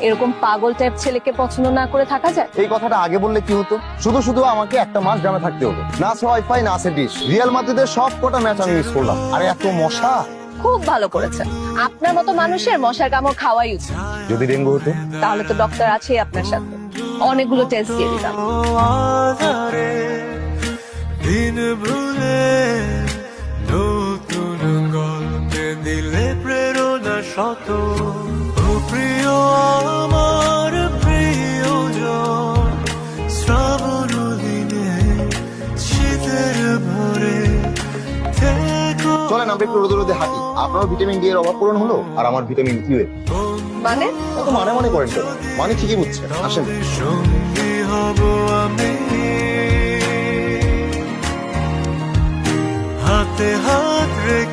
এরকম পাগল টাইপ ছেলেকে পছন্দ না করে থাকা যায়? এই কথাটা আগে বললে কি হতো? শুধু শুধু আমাকে একটা মাস গ্রামে থাকতে হতো না ওয়াইফাই না আছে ডিশ রিয়াল মাদ্রিদের সব কটা ম্যাচ আমি মিস করলাম। আর এত মশা! খুব ভালো করেছেন। আপনার মতো মানুষের মশার কামড় খাওয়াই উচিত। যদি ডেঙ্গু হতো? তাহলে তো ডক্টর আছে আপনার সাথে। অনেকগুলো টেস্ট দিয়ে দিতাম আধারে দিন ভুলে নতুন গল্পে দিলে প্রেরণা শত। প্রিয় চলেন আমরা একটু রোদে রোদে হাঁটি। আপনারও ভিটামিন ডি এর অভাব পূরণ হলো? আর আমার ভিটামিন ইউ এর। মানে? তো মানে মনে করেন তো। মানে ঠিকই বুঝছেন। আসেন। হাতে হাত রেখে